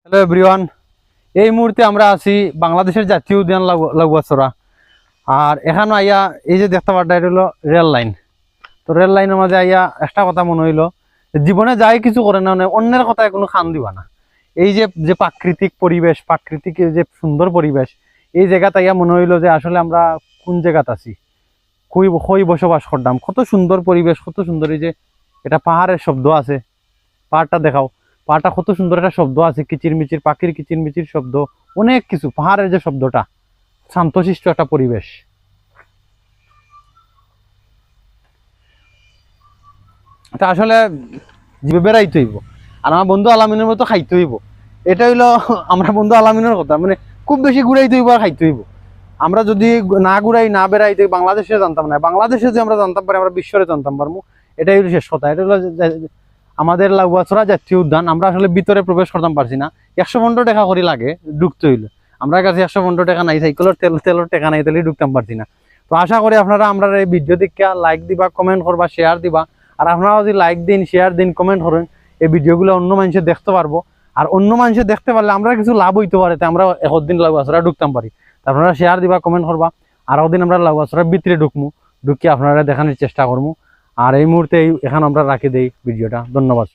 Hello everyone এই মুহূর্তে আমরা আছি বাংলাদেশের জাতীয় উদ্যান লাগু- লাগুয়াছড়া। আর এখানে আইয়া এই যে দেখতে পারটা এটা হলো রেল লাইন। তো রেল লাইনের মাঝে আইয়া একটা কথা মনে হইল জীবনে যাই কিছু করে না মানে অন্যের কথায় কোনো খান দিবা না। এই যে যে প্রাকৃতিক পরিবেশ, প্রাকৃতিক যে সুন্দর পরিবেশ, এই জায়গাতে আইয়া মনে হইল যে আসলে আমরা কোন জায়গাত আছি? কই কই বসবাস করতাম? কত সুন্দর পরিবেশ, কত সুন্দর এই যে, এটা পাহাড়ের শব্দ আছে। পাহাড়টা দেখাও। পাহাড়টা কত সুন্দর একটা শব্দ আছে, কিচির মিচির, পাখির কিচির মিচির শব্দ, অনেক কিছু, পাহাড়ের যে শব্দটা, শান্তশিষ্ট একটা পরিবেশ। এটা আসলে বেড়াইতে হইব, আর আমার বন্ধু আলামিনের মতো খাইতে হইব। এটা হইল আমরা বন্ধু আলামিনের কথা মানে খুব বেশি ঘুরাইতে হইব আর খাইতে হইব। আমরা যদি না ঘুরাই, না বেড়াইতে বাংলাদেশে জানতাম না। বাংলাদেশে যে আমরা জানতাম পারি, আমরা বিশ্বরে জানতাম পারব এটাই হলো শেষ কথা, এটা হলো আমাদের লাগুয়াছড়া জাতীয় উদ্যান। আমরা আসলে ভিতরে প্রবেশ করতাম পারছি না। একশো পনেরো টাকা করে লাগে, ঢুকতে হইলে। আমরা কাছে একশো পনেরো টাকা নাই, সাইকেলের তেল, তেলের টাকা নাই, তাহলে ঢুকতাম পারছি না। তো আশা করি আপনারা আমরা এই ভিডিও দেখে লাইক দিবা কমেন্ট করবা শেয়ার দিবা। আর আপনারা যদি লাইক দিন শেয়ার দিন কমেন্ট করেন, এই ভিডিওগুলো অন্য মানুষের দেখতে পারব। আর অন্য মানুষের দেখতে পারলে আমরা কিছু লাভ হইতে পারে তে আমরা একদিন লাগুয়াছড়া ঢুকতাম পারি। আপনারা শেয়ার দিবা কমেন্ট করবা। আর ওদিন আমরা লাগুয়াছড়ার ভিতরে ঢুকমু। ঢুকিয়ে আপনারা দেখানোর চেষ্টা করব আর এই মুহূর্তে এখন আমরা রাখি দিই ভিডিওটা। ধন্যবাদ।